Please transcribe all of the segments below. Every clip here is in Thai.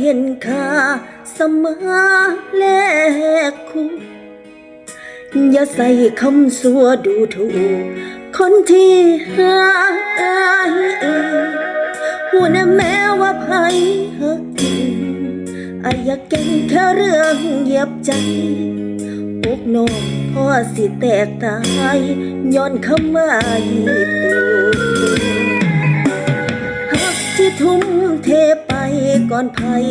เห็นค่าเสมอแลกคู่อย่าใส่คำสัวดูถูก คนที่หายหัวนะแม้ว่าภัยหักจริงอายาเก่งแค่เรื่องเหยียบใจอกน้องพ่อสิแตกตายย้อนคำว่ายีตูหักที่ทุ่มเทไป ก่อนภัย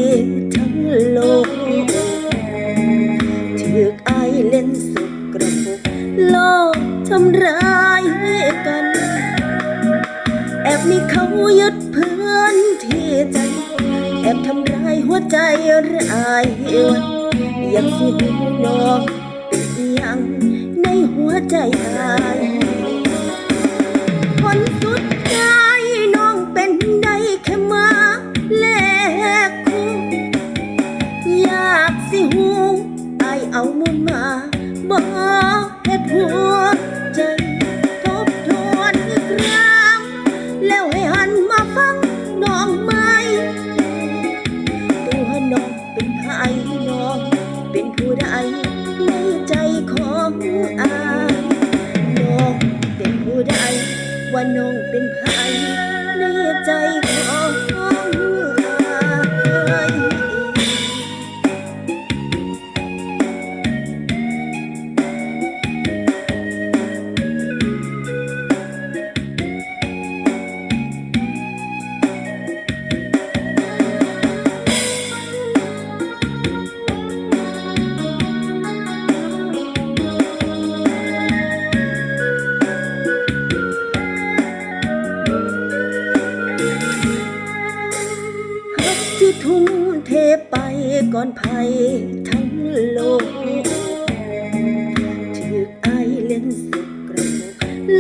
ทั้งโลกถือกอายเล่นสุกกระปุกโลกทำร้ายกัน แอบมีเขายึดพื้นที่ใจ แอบทำร้ายหัวใจรายวันยังสิหูนอกเป็นยังในหัวใจอาย สิหูไอเอามุมมาบอกเหตุหัวใจทบทวนอีกครั้งแล้วให้หันมาฟังน้องไหมตัวน้องเป็นไผน้องเป็นผู้ใดในใจของอายน้องเป็นผู้ใดว่าน้องเป็นไผในใจของ เทไปก่อนภัยทั้งโลกถือไอเล่นสุกกระ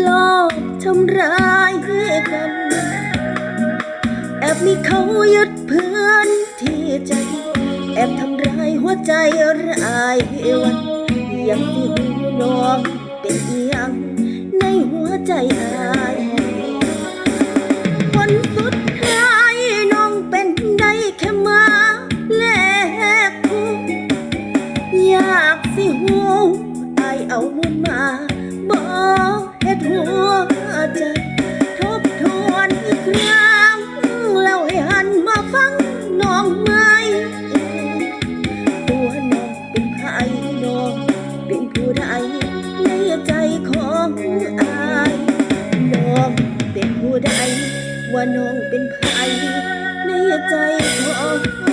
ลอบทำร้ายกัน แอบมีเขายึดเพื้นที่ใจ แอบทำร้ายหัวใจรายวันยังที่หูน้องเป็นเอียงในหัวใจอาย ว่าน้องเป็นไผในใจของ